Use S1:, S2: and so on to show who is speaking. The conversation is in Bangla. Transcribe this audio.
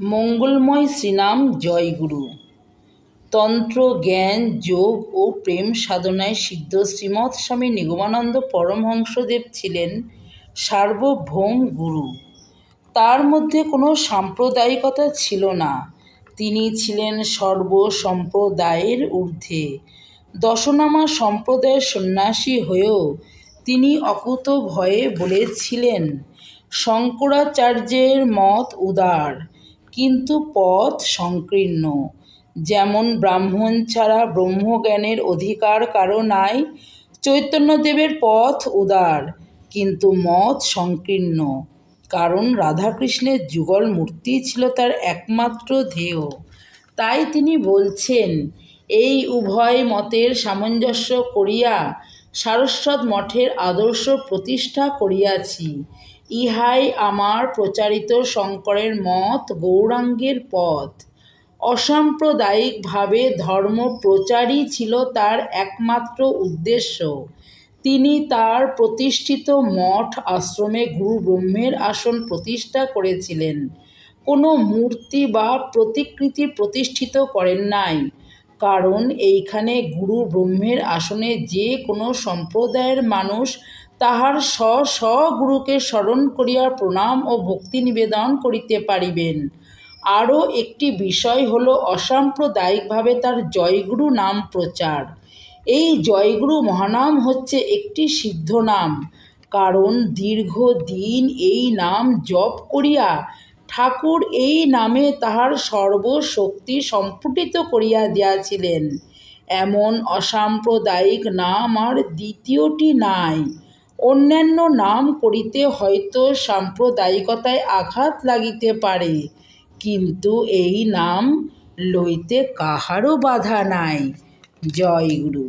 S1: মঙ্গলময় শ্রীনাম জয়গুরু তন্ত্র, জ্ঞান, যোগ ও প্রেম সাধনায় সিদ্ধ শ্রীমৎ স্বামী নিগমানন্দ পরমহংসদেব ছিলেন সার্বভৌম গুরু। তার মধ্যে কোনো সাম্প্রদায়িকতা ছিল না। তিনি ছিলেন সর্বসম্প্রদায়ের ঊর্ধ্বে। দশনামা সম্প্রদায়ের সন্ন্যাসী হয়েও তিনি অকুত ভয়ে বলেছিলেন, শঙ্করাচার্যের মত উদার। কিন্তু পথ সংকীর্ণ। যেমন ব্রাহ্মণ ছাড়া ব্রহ্মজ্ঞানের অধিকার কারও নাই, চৈতন্যদেবের পথ উদার, কিন্তু মত সংকীর্ণ। কারণ রাধাকৃষ্ণের যুগল মূর্তি ছিল তার একমাত্র ধ্যেয় তাই তিনি বলছেন, এই উভয় মতের সামঞ্জস্য করিয়া সারস্বত মঠের আদর্শ প্রতিষ্ঠা করিয়াছি। ইহাই আমার প্রচারিত শঙ্করের মত গৌরাঙ্গের পথ। অসাম্প্রদায়িকভাবে ধর্ম প্রচারই ছিল তার একমাত্র উদ্দেশ্য। তিনি তার প্রতিষ্ঠিত মঠ আশ্রমে গুরু ব্রহ্মের আসন প্রতিষ্ঠা করেছিলেন। কোনো মূর্তি বা প্রতিকৃতি প্রতিষ্ঠিত করেন নাই। কারণ এইখানে গুরু ব্রহ্মের আসনে যে কোনো সম্প্রদায়ের মানুষ তাহার স্ব স্ব গুরুকে স্মরণ করিয়া প্রণাম ও ভক্তি নিবেদন করিতে পারিবেন। আরও একটি বিষয় হল অসাম্প্রদায়িকভাবে তার জয়গুরু নাম প্রচার। এই জয়গুরু মহানাম হচ্ছে একটি সিদ্ধ নাম। কারণ দীর্ঘদিন এই নাম জপ করিয়া ঠাকুর এই নামে তাহার সর্বশক্তি সম্পুটিত করিয়া দিয়াছিলেন। এমন অসাম্প্রদায়িক নাম আর দ্বিতীয়টি নাই। অন্যান্য নাম করিতে হয়তো সাম্প্রদায়িকতায় আঘাত লাগিতে পারে, কিন্তু এই নাম লইতে কাহারও বাধা নাই। জয় গুরু।